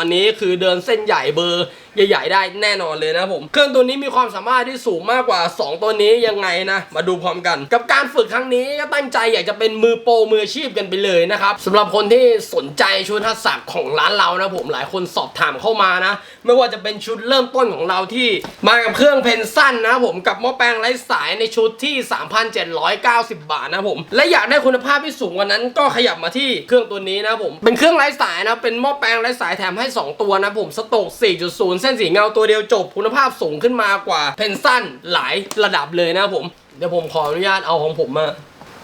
อันนี้คือเดินเส้นใหญ่เบอร์ ใหญ่ๆ ได้แน่นอนเลยนะผม เครื่องตัวนี้มีความสามารถที่สูงมากกว่า 2 ตัวนี้ยังไงนะ มาดูพร้อมกัน กับการฝึกครั้งนี้ก็ตั้งใจอยากจะเป็นมือโปรมืออาชีพกันไปเลยนะครับสำหรับคนที่สนใจชุดทักษะของร้านเรานะผมหลายคนสอบถามเข้ามานะ ไม่ว่าจะเป็นชุดเริ่มต้นของเราที่มากับเครื่องเพนสั้นนะผมกับหม้อแปลงไร้สายในชุดที่ 3,790 บาทนะผมและอยากได้คุณภาพที่สูงกว่านั้นก็ขยับมาที่เครื่องตัวนี้นะผมเป็นเครื่องไร้สายนะเป็นหม้อแปลงไร้สายแถมให้ 2 ตัวนะผมสโตก4.0เส้นสีเงาตัวเดียวจบคุณภาพสูงขึ้นมากว่าเพนสั้นหลายระดับเลยนะผม เดี๋ยวผมขออนุญาตเอาของผมมา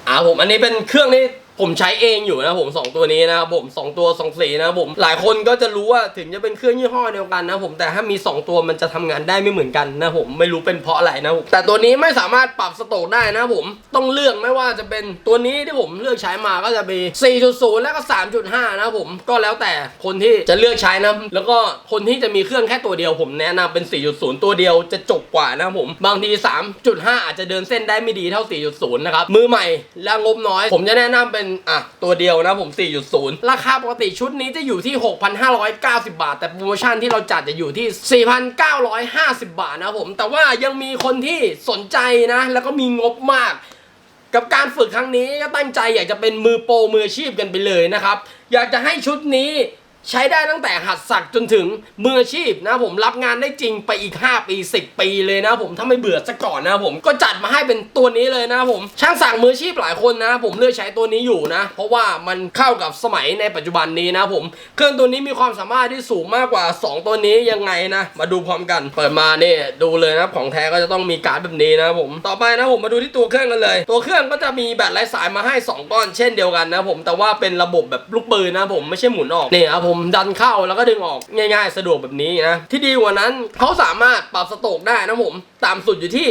อ่าผมอันนี้เป็นเครื่องที่ ผมใช้เองอยู่นะผมสองตัวนี้นะครับผมสองตัวสองสีนะครับผมหลายคนก็จะรู้ว่าถึงจะเป็นเครื่องยี่ห้อเดียวกันนะผมแต่ถ้ามี 2 ตัวมันจะทำงานได้ไม่เหมือนกันนะผมไม่รู้เป็นเพราะอะไรนะผมแต่ตัวนี้ไม่สามารถปรับสโตรกได้นะผมต้องเลือกไม่ว่าจะเป็นตัวนี้ที่ผมเลือกใช้มาก็จะมี 4.0 แล้วก็ 3.5 นะผมก็แล้วแต่คนที่จะเลือกใช้นะแล้วก็คนที่จะมีเครื่องแค่ตัวเดียวผมแนะนำเป็น 4.0 ตัวเดียวจะจบกว่านะผมบางที 3.5 อาจจะเดินเส้นได้ไม่ดีเท่า 4.0 นะครับมือใหม่และงบน้อย ผมจะแนะนำเป็นอะตัวเดียวนะผม 4.0 ราคาปกติชุดนี้จะอยู่ที่ 6,590 บาท แต่โปรโมชั่นที่เราจัดจะอยู่ที่ 4,950 บาทนะผม แต่ว่ายังมีคนที่สนใจนะ แล้วก็มีงบมากกับการฝึกครั้งนี้ก็ตั้งใจอยากจะเป็นมือโปรมืออาชีพกันไปเลยนะครับ อยากจะให้ชุดนี้ ใช้ได้ตั้งแต่หัดสักจนถึงมืออาชีพนะผมรับงานได้จริงไปอีก 5 ปี 10 ปีเลยนะผมถ้าไม่เบื่อซะก่อนนะผมก็จัดมาให้เป็นตัวนี้เลยนะผมช่างสักมืออาชีพหลายคนนะ ผมเลือกใช้ตัวนี้อยู่นะ เพราะว่ามันเข้ากับสมัยในปัจจุบันนี้นะผมเครื่องตัวนี้มีความสามารถที่สูงมากกว่า 2 ตัวนี้ยังไงนะ มาดูพร้อมกัน เปิดมาเนี่ยดูเลยนะของแท้ก็จะต้องมีการ์ดแบบนี้นะผมต่อไปนะผมมาดูที่ตัวเครื่องกันเลย ตัวเครื่องก็จะมีแบตไร้สายมาให้ 2 ก้อนเช่นเดียวกันนะผมแต่ว่าเป็นระบบแบบลูกปืนนะผมไม่ใช่หมุนออกนี่ครับผมดันเข้าแล้วก็ดึงออกง่าย ๆ สะดวกแบบนี้นะ ที่ดีกว่านั้นเขาสามารถปรับสโตกได้นะผม ตามสุดอยู่ที่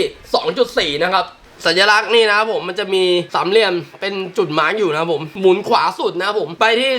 2.4 นะครับ สัญลักษณ์นี่นะครับผมมันจะมีสามเหลี่ยมเป็นจุดหมาร์กอยู่นะครับผมหมุนขวาสุดนะครับผมไปที่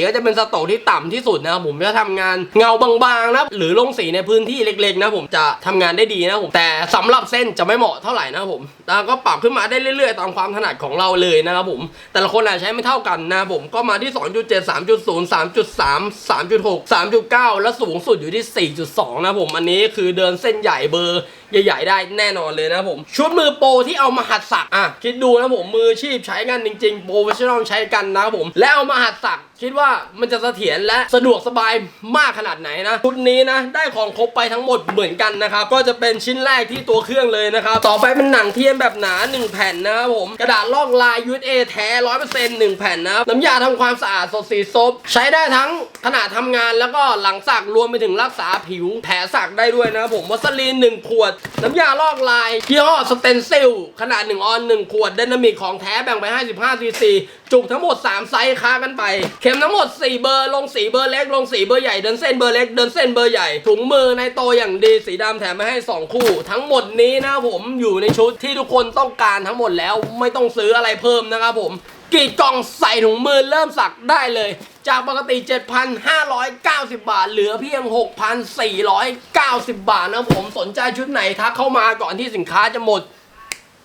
2.4 ก็จะเป็นสโตกที่ต่ำที่สุดนะครับผมจะทำงานเงาบางๆนะหรือลงสีในพื้นที่เล็กๆนะผมจะทำงานได้ดีนะผมแต่สำหรับเส้นจะไม่เหมาะเท่าไหร่นะครับผมแล้วก็ปรับขึ้นมาได้เรื่อยๆ ตามความถนัดของเราเลยนะครับผมแต่ละคนอาจใช้ไม่เท่ากันนะครับผมก็มาที่ 2.7 3.0 3.3 3.6 3.9 และสูงสุดอยู่ที่ 4.2 นะผมอันนี้คือเดินเส้นใหญ่เบอร์ใหญ่ ๆ ได้แน่นอนเลยนะผมชุดมือโปรที่เอามาหัดสักอะคิดดูนะผมมืออาชีพใช้กันจริงๆโปรเฟชชั่นอลใช้กันนะครับผม และเอามาหัดสักคิดว่ามันจะเสถียรและสะดวกสบายมากขนาดไหนนะชุดนี้นะ ได้ของครบไปทั้งหมดเหมือนกันนะครับ ก็จะเป็นชิ้นแรกที่ตัวเครื่องเลยนะครับ ต่อไปเป็นหนังเทียมแบบหนา 1 แผ่นนะครับผม กระดาษลอกลาย USA แท้100% 1แผ่นนะครับน้ำยาทำความสะอาดสดสีซบใช้ได้ทั้งขณะทำงานแล้วก็หลังสักรวมไปถึงรักษาผิวแผลสักได้ด้วยนะครับผมวัสลีน1ขวด น้ำยาลอกลายยี่ห้อสเตนซิลขนาด 1 ออน 1 ขวดไดนามิกของแท้แบ่งไป 55ซีซีจุกทั้งหมด 3 ไซส์ค้ากันไป เข็มทั้งหมด 4 เบอร์ลงสีเบอร์เล็ก ลงสีเบอร์ใหญ่เดินเส้นเบอร์เล็กเดินเส้นเบอร์ใหญ่ถุงมือในโตอย่างดีสีดำแถมมาให้ 2 คู่ ทั้งหมดนี้นะผมอยู่ในชุดที่ทุกคนต้องการทั้งหมดแล้วไม่ต้องซื้ออะไรเพิ่มนะครับผมกรีดกล่องใส่ถุงมือเริ่มสักได้เลย จากปกติ 7,590 บาท เหลือเพียง 6,490 บาทนะผมสนใจชุดไหนทักเข้ามาก่อนที่สินค้าจะหมด